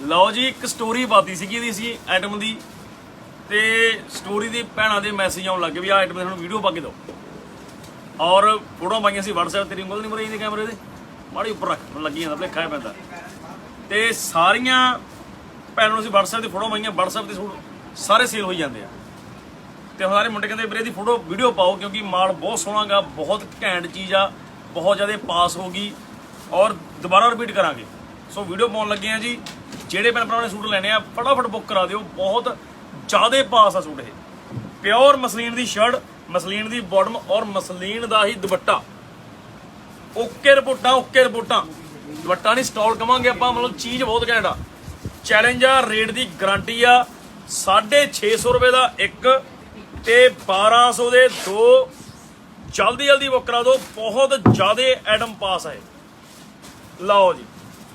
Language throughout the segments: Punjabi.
ਲਓ ਜੀ, ਇੱਕ ਸਟੋਰੀ ਪਾਤੀ ਸੀਗੀ ਇਹਦੀ ਸੀ ਆਈਟਮ ਦੀ। ਤੇ ਸਟੋਰੀ ਦੀ ਭੈਣਾਂ ਦੇ ਮੈਸੇਜ ਆਉਣ ਲੱਗੇ ਵੀ ਆ ਆਈਟਮ ਤੁਹਾਨੂੰ ਵੀਡੀਓ ਪਾ ਕੇ ਦਿਓ। ਔਰ ਫੋਟੋ ਪਾਈਆਂ ਸੀ WhatsApp ਤੇਰੀ ਉਂਗਲ ਨਹੀਂ ਮਰੀ ਇਹਦੇ ਕੈਮਰੇ ਦੇ। ਮਾੜੀ ਉੱਪਰ ਰੱਖ, ਮੈਨੂੰ ਲੱਗੀ ਜਾਂਦਾ, ਭਲੇਖਾ ਪੈਂਦਾ। ਤੇ ਸਾਰੀਆਂ ਭੈਣਾਂ ਨੂੰ ਅਸੀਂ WhatsApp 'ਤੇ ਫੋਟੋ ਪਾਈਆਂ, WhatsApp 'ਤੇ ਸਾਰੇ ਸੇਲ ਹੋਈ ਜਾਂਦੇ ਆ। ਤੇ ਹੁਣ ਸਾਰੇ ਮੁੰਡੇ ਕਹਿੰਦੇ, ਵੀਰੇ ਦੀ ਫੋਟੋ ਵੀਡੀਓ ਪਾਓ, ਕਿਉਂਕਿ ਮਾਲ ਬਹੁਤ ਸੋਹਣਾ ਗਾ ਬਹੁਤ ਘੈਂਟ ਚੀਜ਼ ਆ, ਬਹੁਤ ਜ਼ਿਆਦਾ ਪਾਸ ਹੋ ਗਈ, ਔਰ ਦੁਬਾਰਾ ਰਿਪੀਟ ਕਰਾਂਗੇ। ਸੋ ਵੀਡੀਓ ਪਾਉਣ ਲੱਗੇ ਆ ਜੀ। ਜਿਹੜੇ ਭੈਣ ਭਰਾਵਾਂ ਨੇ ਸੂਟ ਲੈਣੇ ਆ, ਫਟਾਫਟ ਬੁੱਕ ਕਰਾ ਦਿਓ। ਬਹੁਤ ਜ਼ਿਆਦਾ ਪਾਸ ਆ ਸੂਟ ਇਹ। ਪਿਓਰ ਮਸਲੀਨ ਦੀ ਸ਼ਰਟ ਮਸਲੀਨ ਦੀ ਬਾਟਮ ਔਰ ਮਸਲੀਨ ਦਾ ਹੀ ਦੁਪੱਟਾ। ਓਕੇ ਰਿਪੋਰਟਾਂ ਓਕੇ ਰਿਪੋਰਟਾਂ। ਦੁਪੱਟਾ ਨਹੀਂ ਸਟਾਲ ਕਵਾਂਗੇ ਆਪਾਂ, ਮਤਲਬ ਚੀਜ਼ ਬਹੁਤ ਘੈਂਟ ਆ। ਚੈਲੰਜ ਆ ਰੇਟ ਦੀ ਗਾਰੰਟੀ ਆ 650 ਰੁਪਏ ਦਾ ਇੱਕ ਤੇ 1200 ਦੇ ਦੋ। ਜਲਦੀ ਜਲਦੀ ਬੁੱਕ ਕਰਾ ਦਿਓ, ਬਹੁਤ ਜ਼ਿਆਦੇ ਐਡਮ ਪਾਸ ਹੈ ਲਓ ਜੀ।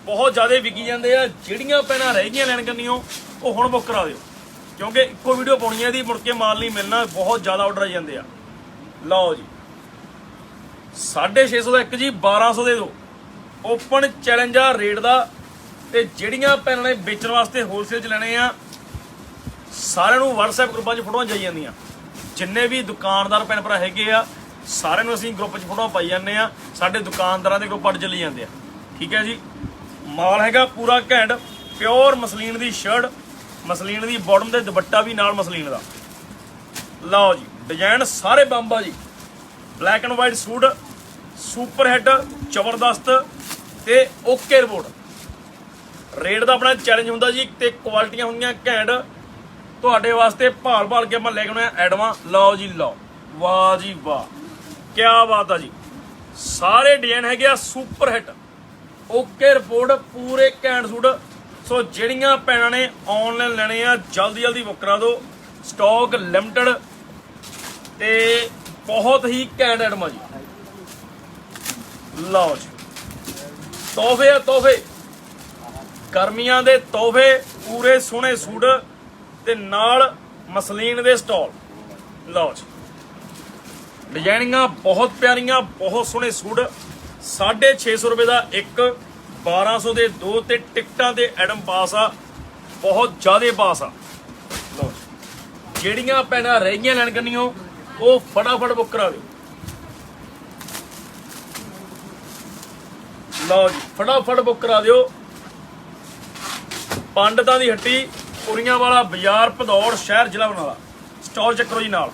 ਬਹੁਤ ਜ਼ਿਆਦਾ ਵਿਕੀ ਜਾਂਦੇ ਆ, ਜਿਹੜੀਆਂ ਪੈਣਾ ਰਹਿ ਗਈਆਂ ਲੈਣ ਕਰਨੀਆਂ ਉਹ ਹੁਣ ਬੁੱਕ ਕਰਾ ਦਿਓ। ਕਿਉਂਕਿ ਇੱਕੋ ਵੀਡੀਓ ਪਾਉਣੀ ਹੈ ਦੀ ਮੁੜ ਕੇ ਮਾਲ ਨਹੀਂ ਮਿਲਣਾ, ਬਹੁਤ ਜ਼ਿਆਦਾ ਆਰਡਰ ਆ ਜਾਂਦੇ ਆ। ਲਓ ਜੀ। 650 ਦਾ ਇੱਕ ਜੀ 1200 ਦੇ ਦੋ। ਓਪਨ ਚੈਲੰਜ ਆ ਰੇਟ ਦਾ ਤੇ ਜਿਹੜੀਆਂ ਪੈਨਾਂ ਨੇ ਵੇਚਣ ਵਾਸਤੇ ਹੋਲਸੇਲ ਚ ਲੈਣੇ ਆ, ਸਾਰਿਆਂ ਨੂੰ WhatsApp ਗਰੁੱਪਾਂ 'ਚ ਫੋਟੋਆਂ ਜਾਈ ਜਾਂਦੀਆਂ। ਜਿੰਨੇ ਵੀ ਦੁਕਾਨਦਾਰ ਭੈਣ ਭਰਾ ਹੈਗੇ ਆ, ਸਾਰਿਆਂ ਨੂੰ ਅਸੀਂ ਗਰੁੱਪ 'ਚ ਫੋਟੋਆਂ ਪਾਈ ਜਾਂਦੇ ਆ, ਸਾਡੇ ਦੁਕਾਨਦਾਰਾਂ ਦੇ ਗਰੁੱਪ 'ਚ ਚੱਲੀ ਜਾਂਦੇ ਆ। ਠੀਕ ਹੈ ਜੀ? ਮਾਲ ਹੈਗਾ ਪੂਰਾ ਘੈਂਟ, ਪਿਓਰ ਮਸਲੀਨ ਦੀ ਸ਼ਰਟ ਮਸਲੀਨ ਦੀ ਬਾਟਮ ਤੇ ਦੁਪੱਟਾ ਵੀ ਨਾਲ ਮਸਲੀਨ ਦਾ। ਲਓ ਜੀ ਡਿਜ਼ਾਈਨ ਸਾਰੇ ਬੰਬਾ ਜੀ। Black and white suit super hit ਜ਼ਬਰਦਸਤ ਤੇ ਓਕੇ ਰਿਪੋਰਟ ਰੇਟ ਦਾ ਆਪਣਾ ਚੈਲੰਜ ਹੁੰਦਾ ਜੀ ਤੇ ਕੁਆਲਿਟੀਆਂ ਹੁੰਦੀਆਂ ਘੈਂਟ। ਤੁਹਾਡੇ ਵਾਸਤੇ ਭਾਲ ਭਾਲ ਕੇ ਆਪਾਂ ਲੈ ਕੇ ਆਉਣੇ ਆ ਐਡਵਾਂ ਲਓ ਜੀ, ਲਓ। ਵਾਹ ਜੀ ਵਾਹ। ਕੀ ਬਾਤ ਆ ਜੀ। ਸਾਰੇ ਡਿਜ਼ਾਈਨ ਹੈਗੇ ਆ ਸੁਪਰ ਹਿੱਟ ਓਕੇ ਰਿਪੋਰਟ, ਪੂਰੇ ਘੈਂਟ ਸੂਟ। ਸੋ ਜਿਹੜੀਆਂ ਪੈਣਾ ਨੇ ਆਨਲਾਈਨ ਲੈਣੇ ਆ, ਜਲਦੀ ਜਲਦੀ ਬੁੱਕ ਕਰਾ ਦਿਓ। ਸਟਾਕ ਲਿਮਟਿਡ ਤੇ ਬਹੁਤ ਹੀ ਘੈਂਟ ਐਡਮਾ ਜੀ। ਲਓ ਜੀ। ਤੋਹਫੇ ਆ, ਤੋਹਫੇ। ਗਰਮੀਆਂ ਦੇ ਤੋਹਫੇ, ਪੂਰੇ ਸੋਹਣੇ ਸੂਟ ਤੇ ਨਾਲ ਮਸਲੀਨ ਦੇ ਸਟਾਲ। ਲਓ ਜੀ। ਡਿਜ਼ਾਈਨਿੰਗਾਂ ਬਹੁਤ ਪਿਆਰੀਆਂ, ਬਹੁਤ ਸੋਹਣੇ ਸੂਟ। 650 ਰੁਪਏ ਦਾ ਇੱਕ 1200 ਦੇ ਦੋ ਤੇ ਟਿਕਟਾਂ ਤੇ ਐਡਮ ਪਾਸ ਆ। ਬਹੁਤ ਜ਼ਿਆਦੇ ਪਾਸ ਆ। ਲਓ ਜੀ। ਜਿਹੜੀਆਂ ਪੈਣਾ ਰਹਿ ਗਈਆਂ ਲੈਣ ਕਰਨੀਓ ਉਹ ਫਟਾਫਟ ਬੁੱਕ ਕਰਾ ਦਿਓ। ਲਓ ਜੀ, ਫਟਾਫਟ ਬੁੱਕ ਕਰਾ ਦਿਓ। ਪੰਡਤਾਂ ਦੀ ਹੱਟੀ, ਪੁਰੀਆਂ ਵਾਲਾ ਬਾਜ਼ਾਰ, ਭਦੌੜ ਸ਼ਹਿਰ, ਜ਼ਿਲ੍ਹਾ ਬਰਨਾਲਾ। ਸਟਾਲ ਚੱਕਰੋ ਜੀ ਨਾਲ।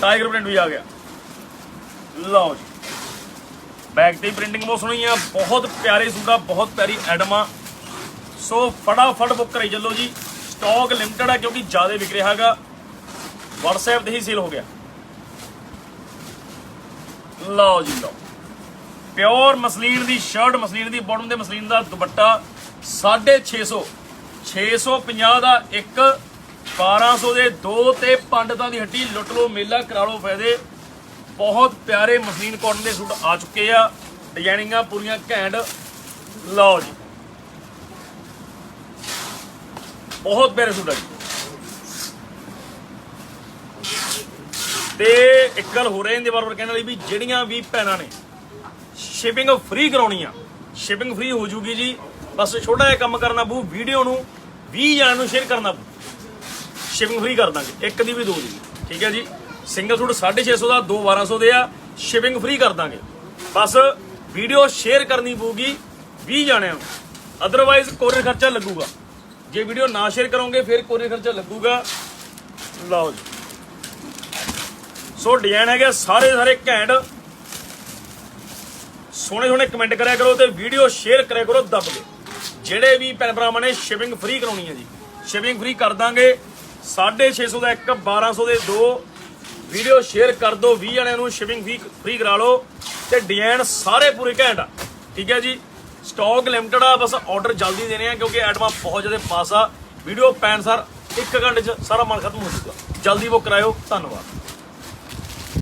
ਟਾਈਗਰ ਪ੍ਰਿੰਟ ਵੀ ਆ ਗਿਆ। ਲਓ ਜੀ। ਬੈਕ ਤੇ ਪ੍ਰਿੰਟਿੰਗ ਬਹੁਤ ਸੋਹਣੀ ਆ, ਬਹੁਤ ਪਿਆਰੇ ਸੂਟ ਆ, ਬਹੁਤ ਪਿਆਰੀ ਐਡਮ ਆ। ਸੋ ਫਟਾਫਟ ਬੁੱਕ ਕਰਾਈ ਚੱਲੋ ਜੀ। ਸਟਾਕ ਲਿਮਟਿਡ ਆ, ਕਿਉਂਕਿ ਜ਼ਿਆਦਾ ਵਿਕ ਰਿਹਾ ਹੈਗਾ। WhatsApp ਤੇ ਹੀ ਸੇਲ ਹੋ ਗਿਆ। ਲਓ ਜੀ, ਲਓ। ਪਿਓਰ ਮਸਲੀਨ ਦੀ ਸ਼ਰਟ ਮਸਲੀਨ ਦੀ ਬਾਟਮ ਤੇ ਮਸਲੀਨ ਦਾ ਦੁਪੱਟਾ 650 650 ਦਾ ਇੱਕ 1200 ਦੇ ਦੋ ਤੇ ਪੰਡਤਾਂ ਦੀ ਹੱਟੀ। ਲੁੱਟ ਲੋ ਮੇਲਾ ਕਰਾ ਲੋ ਫਾਇਦੇ। ਬਹੁਤ ਪਿਆਰੇ ਮਸ਼ੀਨ ਕਾਟਨ ਦੇ ਸੂਟ ਆ ਚੁੱਕੇ ਆ। ਡਿਜ਼ਾਈਨਿੰਗਾਂ ਪੂਰੀਆਂ ਘੈਂਟ। ਲਓ ਜੀ। ਬਹੁਤ ਪਿਆਰੇ ਸੂਟ ਆ ਜੀ। ਤੇ ਇੱਕ ਗੱਲ ਹੋ ਰਹੀ ਇਹਦੇ ਬਾਰੇ ਕਹਿਣ ਵਾਲੀ ਵੀ ਜਿਹੜੀਆਂ ਵੀ ਭੈਣਾਂ ਨੇ ਸ਼ਿਪਿੰਗ ਫ੍ਰੀ ਕਰਾਉਣੀ ਆ ਸ਼ਿਪਿੰਗ ਫ੍ਰੀ ਹੋ ਜੂਗੀ ਜੀ। ਬਸ ਛੋਟਾ ਜਿਹਾ ਕੰਮ ਕਰਨਾ ਪਊ, ਵੀਡੀਓ ਨੂੰ 20 ਜਣਾਂ ਨੂੰ ਸ਼ੇਅਰ ਕਰਨਾ ਪਊ। ਸ਼ਿਪਿੰਗ ਫ੍ਰੀ ਕਰ ਦਾਂਗੇ, ਇੱਕ ਦੀ ਵੀ ਦੋ ਦੀ। ਠੀਕ ਹੈ ਜੀ। ਸਿੰਗਲ ਸੂਟ 650 ਦਾ, ਦੋ 1200 ਦੇ ਆ ਸ਼ਿਪਿੰਗ ਫ੍ਰੀ ਕਰ ਦਾਂਗੇ। ਬਸ ਵੀਡੀਓ ਸ਼ੇਅਰ ਕਰਨੀ ਪਊਗੀ 20 ਜਣਿਆਂ ਨੂੰ। ਅਦਰਵਾਈਜ਼ ਕੋਰੀਅਰ ਖਰਚਾ ਲੱਗੂਗਾ। ਜੇ ਵੀਡੀਓ ਨਾ ਸ਼ੇਅਰ ਕਰੋਗੇ, ਫਿਰ ਕੋਰੀਅਰ ਖਰਚਾ ਲੱਗੂਗਾ। ਲਓ ਜੀ। ਸੋ ਡਿਜ਼ਾਈਨ ਹੈਗੇ ਸਾਰੇ ਸਾਰੇ ਘੈਂਟ। ਸੋਹਣੇ ਸੋਹਣੇ ਕਮੈਂਟ ਕਰਿਆ ਕਰੋ ਤੇ ਵੀਡੀਓ ਸ਼ੇਅਰ ਕਰਿਆ ਕਰੋ ਦੱਬ ਕੇ। ਜਿਹੜੇ ਵੀ ਭੈਣ ਭਰਾਵਾਂ ਨੇ ਸ਼ਿਪਿੰਗ ਫ੍ਰੀ ਕਰਾਉਣੀ ਹੈ ਜੀ। ਸ਼ਿਪਿੰਗ ਫ੍ਰੀ ਕਰ ਦਾਂਗੇ। 650 ਦਾ ਇੱਕ 1200 ਦੇ ਦੋ। ਵੀਡੀਓ ਸ਼ੇਅਰ ਕਰ ਦਿਓ 20 ਜਣਿਆਂ ਨੂੰ ਸ਼ਿਪਿੰਗ ਫ੍ਰੀ ਫ੍ਰੀ ਕਰਾ ਲਓ ਤੇ ਡਿਜ਼ਾਈਨ ਸਾਰੇ ਪੂਰੇ ਘੈਂਟ ਆ। ਠੀਕ ਹੈ ਜੀ? ਸਟਾਕ ਲਿਮਟਿਡ ਆ, ਬਸ ਆਰਡਰ ਜਲਦੀ ਦੇਣੇ ਆ ਕਿਉਂਕਿ ਐਡਵਾਂ ਬਹੁਤ ਜ਼ਿਆਦਾ ਪਾਸ ਆ। ਵੀਡੀਓ ਪੈਣ ਸਰ 1 ਘੰਟੇ ਚ ਸਾਰਾ ਮਾਲ ਖਤਮ ਹੋ ਜਾਊਗਾ। ਜਲਦੀ ਬੁੱਕ ਕਰਾਇਓ, ਧੰਨਵਾਦ।